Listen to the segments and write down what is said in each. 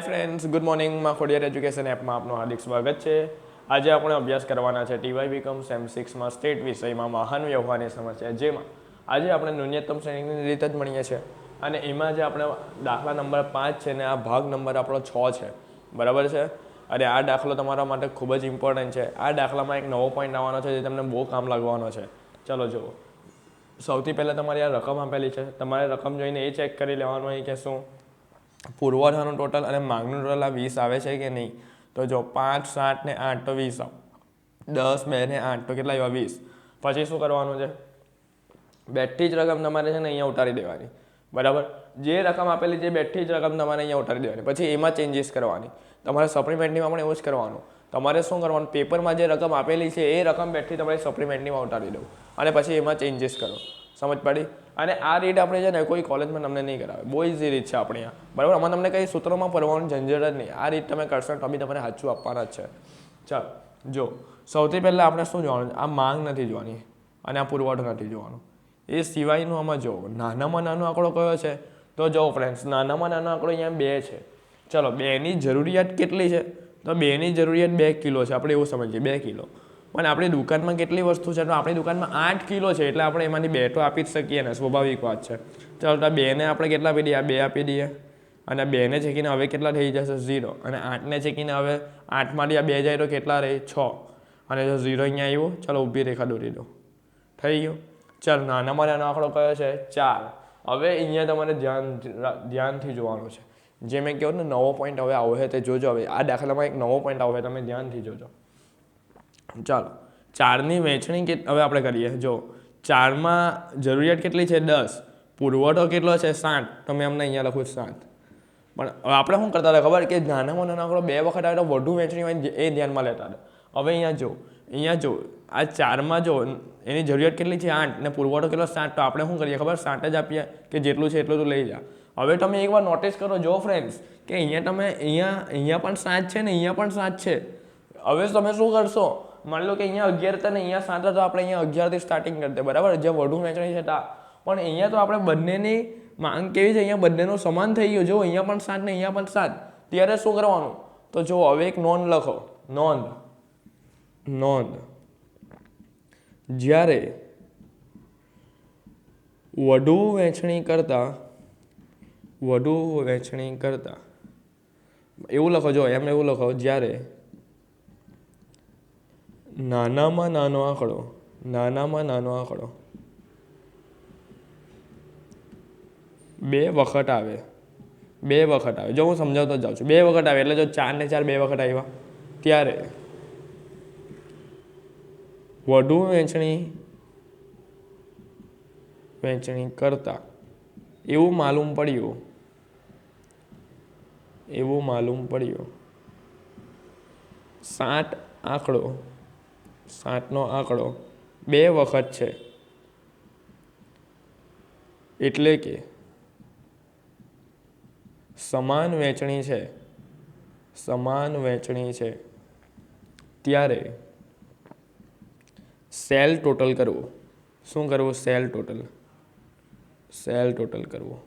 Friends good મોર્નિંગમાં Khodiyar education એપમાં આપનું હાર્દિક સ્વાગત છે. આજે આપણે અભ્યાસ કરવાના છે ટીવાય બીકોમ સેમ સિક્સમાં સ્ટેટ વિષયમાં વાહન વ્યવહારની સમસ્યા જેમાં આજે આપણે ન્યૂનતમ શ્રેણીની રીતે જ મળીએ છીએ. અને એમાં જે આપણે દાખલા નંબર પાંચ છે ને આ ભાગ નંબર આપણો છ છે. બરાબર છે? અને આ દાખલો તમારા માટે ખૂબ જ ઇમ્પોર્ટન્ટ છે. આ દાખલામાં એક નવો પોઈન્ટ આવવાનો છે જે તમને બહુ કામ લાગવાનો છે. ચલો જુઓ. સૌથી પહેલાં તમારી આ રકમ આપેલી છે. તમારે રકમ જોઈને એ ચેક કરી લેવાનું હોય કે શું? પુરવઠાનું ટોટલ અને માંગનું ટોટલ આ વીસ આવે છે કે નહીં? તો જો પાંચ, સાત ને આઠ, તો વીસ આવ. દસ, બે ને આઠ, તો કેટલા આવ્યા? વીસ. પછી શું કરવાનું છે? બેઠી જ રકમ તમારે છે ને અહીંયા ઉતારી દેવાની. બરાબર? જે રકમ આપેલી છે બેઠી જ રકમ તમારે અહીંયા ઉતારી દેવાની. પછી એમાં ચેન્જીસ કરવાની. તમારે સપ્લિમેન્ટરીમાં પણ એવું જ કરવાનું. તમારે શું કરવાનું? પેપરમાં જે રકમ આપેલી છે એ રકમ બેઠી તમારે સપ્લિમેન્ટરીમાં ઉતારી દો અને પછી એમાં ચેન્જીસ કરો. સમજ પડી? અને આ રીત આપણે છે ને કોઈ કોલેજમાં તમને નહીં કરાવે. બહુ ઇઝી રીત છે આપણે અહીંયા બરાબર? આમાં તમને કંઈ સૂત્રોમાં ફરવાનું ઝંઝટ જ નહીં. આ રીત તમે કરશો તો બી તમારે સાચું આપવાના જ છે. ચાલ, જો. સૌથી પહેલાં આપણે શું જોવાનું? આ માંગ નથી જોવાની. અને આ પુરવઠો નથી જોવાનો. એ સિવાયનું આમાં જો, નાનામાં નાનો આંકડો કયો છે? તો જો ફ્રેન્ડ્સ નાનામાં નાનો આંકડો અહીંયા બે છે. ચલો, બેની જરૂરિયાત કેટલી છે? તો બેની જરૂરિયાત બે કિલો છે. આપણે એવું સમજીએ, બે કિલો. પણ આપણી દુકાનમાં કેટલી વસ્તુ છે? તો આપણી દુકાનમાં આઠ કિલો છે, એટલે આપણે એમાંથી બે તો આપી જ શકીએ ને, સ્વાભાવિક વાત છે. ચાલો, તો બેને આપણે કેટલા આપી દઈએ? બે આપી દઈએ. અને બેને ચેકીને હવે કેટલા થઈ જશે? ઝીરો. અને આઠને ચેકીને હવે આઠમાંથી આ બે જાય તો કેટલા રહે? છ. અને જો ઝીરો અહીંયા આવ્યો, ચાલો ઊભી રેખા દોરી દો. થઈ ગયું? ચાલ, નાનામાં નાનો આંકડો કયો છે? ચાર. હવે અહીંયા તમારે ધ્યાન, ધ્યાનથી જોવાનું છે. જે મેં કહ્યું ને, નવો પોઈન્ટ હવે આવે તે જોજો. હવે આ દાખલામાં એક નવો પોઈન્ટ આવે તમે ધ્યાનથી જોજો. ચાલો. ચારની વહેંચણી કે, હવે આપણે કરીએ. જો ચારમાં જરૂરિયાત કેટલી છે? દસ. પુરવઠો કેટલો છે? સાત. તમે અમને અહીંયા લખો સાત. પણ આપણે શું કરતા હતા ખબર? કે નાનામાં નાનો આંકડો બે વખત આવે તો વધુ વહેંચણી હોય એ ધ્યાનમાં લેતા હતા. હવે અહીંયા જો અહીંયા જો, આ ચારમાં જો, એની જરૂરિયાત કેટલી છે? આઠ. ને પુરવઠો કેટલો? સાત. તો આપણે શું કરીએ ખબર? સાત જ આપીએ કે જેટલું છે એટલું તું લઈ જા. હવે તમે એકવાર નોટિસ કરો, જો ફ્રેન્ડ્સ કે અહીંયા તમે, અહીંયા અહીંયા પણ સાત છે ને અહીંયા પણ સાત છે. હવે તમે શું કરશો? માની લો કે અહીંયા અગિયાર હતા ને અહીંયા સાત હતા આપણે અહીંયા અગિયારથી સ્ટાર્ટિંગ કરતા બરાબર? જે વધુ વહેંચણી છે તા. પણ અહીંયા તો આપણે બંનેની માંગ કેવી છે? અહીંયા બંનેનું સમાન થઈ ગયું. જો અહીંયા પણ સાત ને અહીંયા પણ સાત, ત્યારે શું કરવાનું? તો જો હવે એક નોંધ લખો. નોંધ. નોંધ. જ્યારે વધુ વહેંચણી કરતા વધુ વહેંચણી કરતા, એવું લખો, જો એમ એવું લખો, જ્યારે નાનામાં નાનો આંકડો, નાનામાં નાનો આંકડો. બે વખત આવે, બે વખત આવે. જો હું સમજાવતો જાઉં છું. બે વખત આવે એટલે જો ચાર ને ચાર બે વખત આવ્યા, ત્યારે વધુ વેચણી વેચણી કરતા એવું માલુમ પડ્યું, એવું માલુમ પડ્યું. સાત આંકડો સાતનો આંકડો બે વખત છે. એટલે કે સમાન વહેંચણી છે. સમાન વહેંચણી છે. ત્યારે સેલ ટોટલ કરવું. શું કરવું? Cell total. સેલ ટોટલ કરવું.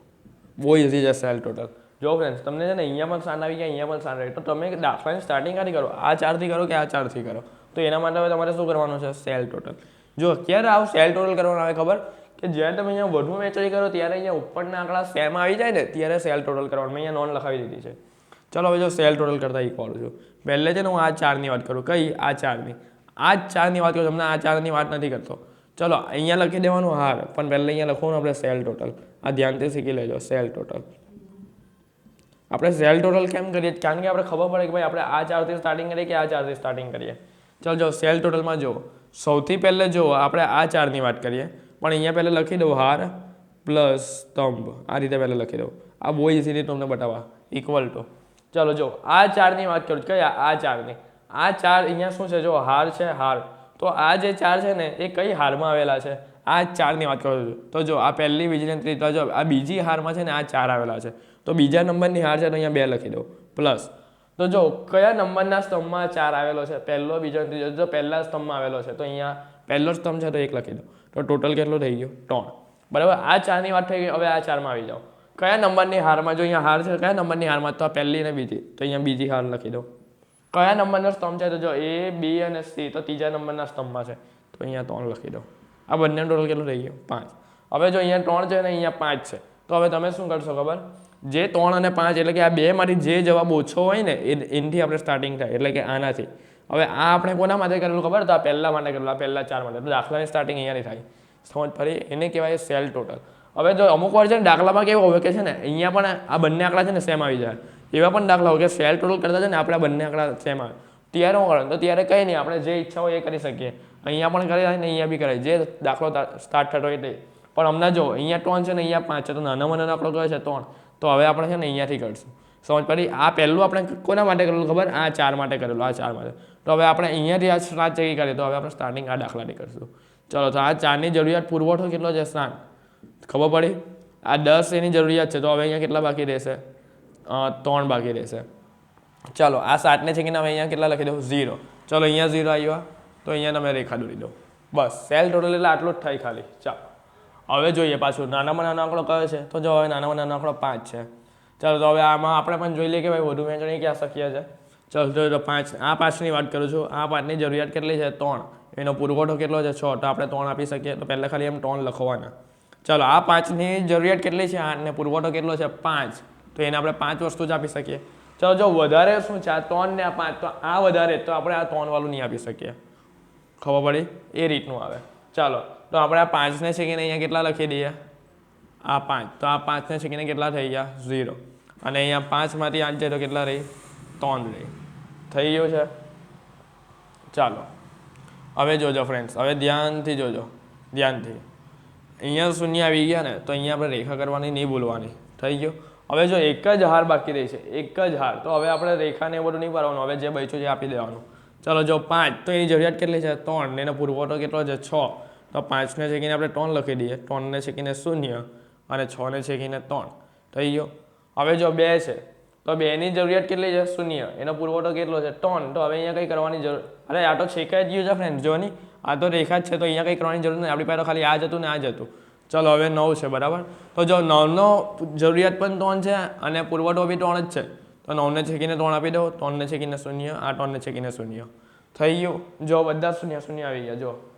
બહુ ઇઝી છે સેલ ટોટલ. જો ફ્રેન્ડ્સ તમને છે ને અહીંયા પણ સાન આવી ગયા, અહીંયા પણ સાન આવી તો તમે દાખલાની સ્ટાર્ટિંગ ક્યાંથી કરો? આ ચારથી કરો કે આ ચારથી કરો? તો એના માટે હવે તમારે શું કરવાનું છે? સેલ ટોટલ જો ક્યારે આવું સેલ ટોટલ કરવાનું આવે, ખબર? કે જ્યારે તમે અહીંયા વધુ વેચાઈ કરો, ત્યારે અહીંયા ઉપરના આંકડા સેમ આવી જાય ને, ત્યારે સેલ ટોટલ કરવાનું. મેં અહીંયા નોન લખાવી દીધી છે. ચલો હવે જો સેલ ટોટલ કરતાં ઇક્વલ છું. પહેલે છે ને હું આ ચારની વાત કરું. કઈ? આ ચારની. આ ચારની વાત કરું. તમને આ ચારની વાત નથી કરતો. ચલો, અહીંયા લખી દેવાનું. હાર પણ પહેલાં અહીંયા લખવાનું આપણે સેલ ટોટલ આ ધ્યાનથી શીખી લેજો સેલ ટોટલ આપણે સેલ ટોટલ કેમ કરીએ? કારણ કે આપણે ખબર પડે કે ભાઈ, આપણે આ ચારથી સ્ટાર્ટિંગ કરીએ કે આ ચારથી સ્ટાર્ટિંગ કરીએ? ચાલો જો સેલ ટોટલમાં જુઓ. સૌથી પહેલાં જો આપણે આ ચારની વાત કરીએ. પણ અહીંયા પહેલાં લખી દઉં, હાર પ્લસ સ્તંભ. આ રીતે પહેલાં લખી દઉં. આ બહુ ઇઝીલી તમને બતાવવા. ઇક્વલ ટુ ચાલો જો આ ચારની વાત કરું કઈ આ ચારની. આ ચાર અહીંયા શું છે? જો હાર છે, હાર. તો આ જે ચાર છે ને, એ કઈ હારમાં આવેલા છે? આ ચારની વાત કરું છું. તો જો આ પહેલી વિજિલન્સ તો જો આ બીજી હારમાં છે ને, આ ચાર આવેલા છે. તો બીજા નંબરની હાર છે, તો અહીંયા બે લખી દઉં. પ્લસ તો જો કયા નંબરના સ્તંભમાં ચાર આવેલો છે? પહેલો, બીજો અને ત્રીજો. જો પહેલા સ્તંભમાં આવેલો છે, તો અહીંયા પહેલો સ્તંભ છે, તો એક લખી દો. તો ટોટલ કેટલો થઈ ગયો? ત્રણ. બરાબર? આ ચારની વાત થઈ ગઈ, હવે આ ચારમાં આવી જાઓ. કયા નંબરની હારમાં, જો અહીંયા હાર છે, કયા નંબરની હારમાં? તો આ પહેલી ને બીજી. તો અહીંયા બીજી હાર લખી દો. કયા નંબરનો સ્તંભ છે? તો જો એ, બી અને સી, તો ત્રીજા નંબરના સ્તંભમાં છે. તો અહીંયા ત્રણ લખી દો. આ બંને ટોટલ કેટલું થઈ ગયો? પાંચ. હવે જો અહીંયા ત્રણ છે ને અહીંયા પાંચ છે, તો હવે તમે શું કરશો ખબર? જે ત્રણ અને પાંચ, એટલે કે આ બેમાંથી જે જવાબ ઓછો હોય ને, એ એનાથી આપણે સ્ટાર્ટિંગ થાય, એટલે કે આનાથી. હવે આ આપણે કોના માટે કરેલું ખબર? તો આ પહેલાં માટે કરેલું, આ પહેલાં ચાર માટે. દાખલાની સ્ટાર્ટિંગ અહીંયાથી થાય. સમજ ફરી એને કહેવાય સેલ ટોટલ હવે જો અમુક વાર છે ને, દાખલામાં કેવું હોય કે છે ને, અહીંયા પણ આ બંને આંકડા છે ને સેમ આવી જાય. એવા પણ દાખલા હોય કે સેલ ટોટલ કરતા છે ને, આપણે બંને આંકડા સેમ આવે. ત્યારે હું કરે તો ત્યારે કંઈ નહીં, આપણે જે ઈચ્છા હોય એ કરી શકીએ. અહીંયા પણ કરાય ને અહીંયા બી કરાય. જે દાખલો સ્ટાર્ટ થતો તે. પણ હમણાં જો, અહીંયા ત્રણ છે ને, અહીંયા પાંચ છે. તો નાનામાં નાનો આંકડો કયો છે? ત્રણ. તો હવે આપણે છે ને અહીંયાથી કરીશું. સમજ પડી? આ પહેલું આપણે કોના માટે કરેલું ખબર? આ ચાર માટે કરેલું, આ ચાર માટે. તો હવે આપણે અહીંયાથી આ સ્ટાર્ટ ચેકી કરીએ, તો હવે આપણે સ્ટાર્ટિંગ આ દાખલાથી કરીશું. ચલો, તો આ ચારની જરૂરિયાત પુરવઠો કેટલો છે સ્નાન? ખબર પડી? આ દસ એની જરૂરિયાત છે, તો હવે અહીંયા કેટલા બાકી રહેશે? ત્રણ બાકી રહેશે. ચાલો, આ સાતને છે કે હવે અહીંયા કેટલા લખી દઉં? ઝીરો. ચલો, અહીંયા ઝીરો આવ્યા. તો અહીંયા તમે રેખા દોરી દો. બસ સેલ ટોટલ એટલે આટલું જ થાય ખાલી. ચાલો. હવે જોઈએ પાછું. નાનામાં નાનો આંકડો કયો છે? તો જો હવે નાનામાં નાનો આંકડો પાંચ છે. ચાલો, તો હવે આમાં આપણે પણ જોઈ લઈએ કે ભાઈ વધુ વહેંચણી ક્યાં શક્ય છે. ચાલો, તો પાંચ. આ પાંચની વાત કરું છું. આ પાંચની જરૂરિયાત કેટલી છે? ત્રણ. એનો પુરવઠો કેટલો છે? છ. તો આપણે ત્રણ આપી શકીએ. તો પહેલાં ખાલી એમ ત્રણ લખવાના. ચાલો, આ પાંચની જરૂરિયાત કેટલી છે? આઠને પુરવઠો કેટલો છે? પાંચ. તો એને આપણે પાંચ વસ્તુ જ આપી શકીએ. ચાલો, જો વધારે શું છે? આ ત્રણ ને આ પાંચ. તો આ વધારે. તો આપણે આ ત્રણ વાળું નહીં આપી શકીએ. ખબર પડી? એ રીતનું આવે. ચાલો તો આપણે આ પાંચને છેકીને અહીંયા કેટલા લખી દઈએ? આ પાંચ. તો આ પાંચને છેકીને કેટલા થઈ ગયા? ઝીરો. અને અહીંયા પાંચમાંથી આઠ જાય તો કેટલા રહી? ત્રણ રહી. થઈ ગયું છે? ચાલો. હવે જોજો ફ્રેન્ડ્સ હવે ધ્યાનથી જોજો. ધ્યાનથી. અહીંયા શૂન્ય આવી ગયા ને, તો અહીંયા આપણે રેખા કરવાની નહીં ભૂલવાની. થઈ ગયું? હવે જો એક જ હાર બાકી રહી છે. એક જ હાર. તો હવે આપણે રેખાને એ બધું નહીં પાડવાનું હવે જે બચ્યું છે આપી દેવાનું. ચાલો જો પાંચ. તો એની જરૂરિયાત કેટલી છે? ત્રણ. ને એનો પુરવઠો કેટલો છે? છ. તો પાંચને છેકીને આપણે ત્રણ લખી દઈએ. ત્રણને છેકીને શૂન્ય અને છને છેકીને ત્રણ. થઈ ગયો? હવે જો બે છે, તો બેની જરૂરિયાત કેટલી છે? શૂન્ય. એનો પુરવઠો કેટલો છે? ત્રણ. તો હવે અહીંયા કંઈ કરવાની જરૂર અરે, આ તો છેકાઈ જ ગયું છે ફ્રેન્ડ જોની આ તો રેખા જ છે, તો અહીંયા કંઈ કરવાની જરૂર નહીં આપણી પાસે ખાલી આ જ હતું ને આ જ હતું. ચલો, હવે નવ છે, બરાબર? તો જો નવનો જરૂરિયાત પણ ત્રણ છે અને પુરવઠો બી ત્રણ જ છે, તો નવને છેકીને ત્રણ આપી દો. ત્રણને છેકીને શૂન્ય, આ ત્રણને છેકીને શૂન્ય. થઈ ગયું? જો બધા શૂન્ય શૂન્ય આવી ગયા જો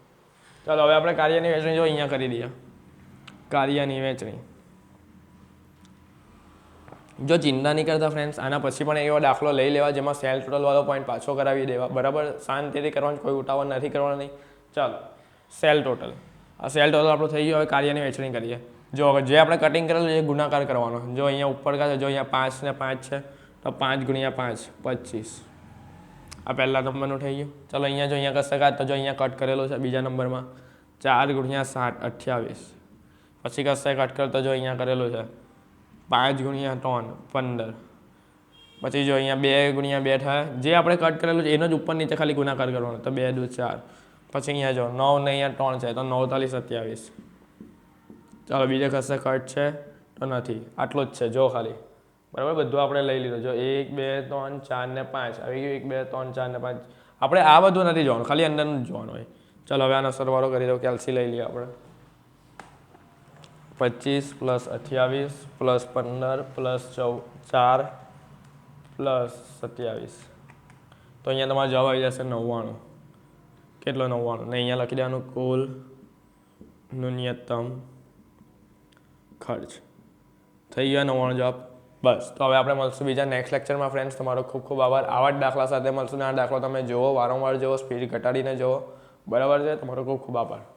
ચાલો, હવે આપણે કાર્યની વહેંચણી જો અહીંયા કરી દઈએ. કાર્યની વહેંચણી જો ચિંતા નહીં કરતા ફ્રેન્ડ્સ આના પછી પણ એવો દાખલો લઈ લેવા જેમાં સેલ ટોટલ વાળો પોઈન્ટ પાછો કરાવી દેવા. બરાબર? શાંતિથી કરવાનું, કોઈ ઉતાવળ નથી કરવાનું. નહીં ચાલો સેલ ટોટલ આ સેલ ટોટલ આપણું થઈ ગયું, હવે કાર્યની વહેંચણી કરીએ. જો જે આપણે કટિંગ કરેલું એ ગુણાકાર કરવાનો. જો અહીંયા ઉપર કાઢે જો અહીંયા પાંચ ને પાંચ છે, તો પાંચ ગુણ્યા પાંચ, પચીસ. આ પહેલા નંબરનું થઈ ગયું. ચાલો અહીંયા જો, અહીંયા કશે તો જો અહીંયા કટ કરેલું છે બીજા નંબરમાં. ચાર ગુણ્યા સાત, અઠ્યાવીસ. પછી કશે કટ કર તો જો અહીંયા કરેલું છે પાંચ ગુણ્યા ત્રણ, પંદર. પછી જો અહીંયા બે ગુણ્યા બે થાય. જે આપણે કટ કરેલું છે એનો જ ઉપર નીચે ખાલી ગુણાકાર કરવાનો. તો બે દુ ચાર. પછી અહીંયા જો, નવ ને અહીંયા ત્રણ છે, તો નવતાલીસ સત્યાવીસ ચાલો બીજે કશે કટ છે તો નથી. આટલું જ છે, જો ખાલી. બરાબર? બધું આપણે લઈ લીધું. જો એક, બે, ત્રણ, ચાર ને પાંચ. આવી ગયું એક, બે, ત્રણ, ચાર ને પાંચ. આપણે આ બધું નથી જોવાનું. ખાલી અંદરનું જ જોવાનું હોય. ચાલો, હવે આનો સરવાળો કરી દો કેલ્સી લઈ લઈએ આપણે. પચીસ પ્લસ અઠ્યાવીસ પ્લસ પંદર પ્લસ ચૌ ચાર પ્લસ સત્યાવીસ. તો અહીંયા તમારો જવાબ આવી જશે નવ્વાણું. કેટલો નવ્વાણું? ને અહીંયા લખી દેવાનું કુલ ન્યૂનતમ ખર્ચ. થઈ ગયો નવ્વાણું જવાબ? બસ. તો હવે આપણે મળશું બીજા નેક્સ્ટ લેક્ચરમાં ફ્રેન્ડ્સ તમારો ખૂબ ખૂબ આભાર. આવા જ દાખલા સાથે મળશું. ને આ દાખલો તમે જુઓ, વારંવાર જુઓ સ્પીડ ઘટાડીને જુઓ. બરાબર છે? તમારો ખૂબ ખૂબ આભાર.